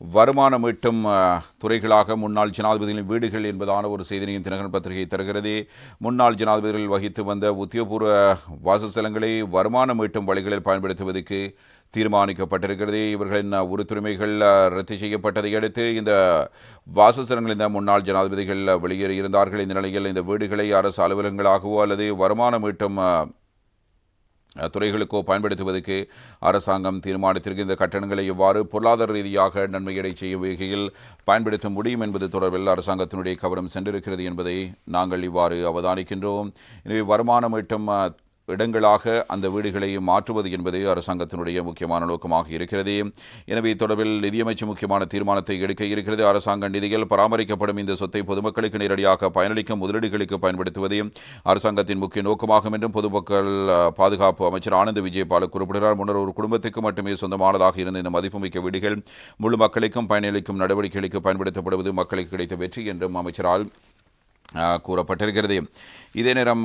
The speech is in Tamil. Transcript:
வருமானம் ஈட்டும் துறைகளாக முன்னாள் ஜனாதிபதிகளின் வீடுகள் என்பதான ஒரு செய்தியையும் தினகரன் பத்திரிகை தருகிறது. முன்னாள் ஜனாதிபதிகள் வகித்து வந்த உத்தியோகபூர்வ வாசஸ்தலங்களை வருமானம் ஈட்டும் வழிகளில் பயன்படுத்துவதற்கு தீர்மானிக்கப்பட்டிருக்கிறது. இவர்களின் உறுத்துரிமைகள் ரத்து செய்யப்பட்டதை அடுத்து இந்த வாசஸ்தலங்கள் இந்த முன்னாள் ஜனாதிபதிகள் வெளியேறியிருந்தார்கள். இந்த நிலையில் இந்த வீடுகளை அரசு அலுவலகங்களாகவோ அல்லது வருமானம் ஈட்டும் துறைகளுக்கோ பயன்படுத்துவதற்கு அரசாங்கம் தீர்மானித்திருக்க இந்த கட்டணங்களை எவ்வாறு பொருளாதார ரீதியாக நன்மையடை செய்யும் வகையில் பயன்படுத்த முடியும் என்பது தொடர்பில் அரசாங்கத்தினுடைய கவனம் சென்றிருக்கிறது என்பதை நாங்கள் இவ்வாறு அவதானிக்கின்றோம். எனவே வருமானம் ஈட்டும் இடங்களாக அந்த வீடுகளை மாற்றுவது என்பதே அரசாங்கத்தினுடைய முக்கியமான நோக்கமாக இருக்கிறது. எனவே தொடர்பில் நிதியமைச்சு முக்கியமான தீர்மானத்தை எடுக்க இருக்கிறது. அரசாங்க நிதியில் பராமரிக்கப்படும் இந்த சொத்தை பொதுமக்களுக்கு நேரடியாக பயனளிக்கும் முதலீடுகளுக்கு பயன்படுத்துவதே அரசாங்கத்தின் முக்கிய நோக்கமாகும் என்றும் பொதுமக்கள் பாதுகாப்பு அமைச்சர் ஆனந்த் விஜயபால குறிப்பிடுகிறார். முன்னர் ஒரு குடும்பத்துக்கு மட்டுமே சொந்தமானதாக இருந்த இந்த மதிப்புமிக்க வீடுகள் முழு மக்களுக்கும் பயனளிக்கும் நடவடிக்கைகளுக்கு பயன்படுத்தப்படுவது மக்களுக்கு கிடைத்த வெற்றி என்றும் அமைச்சரால் கூறப்பட்டிருக்கிறது. இதே நேரம்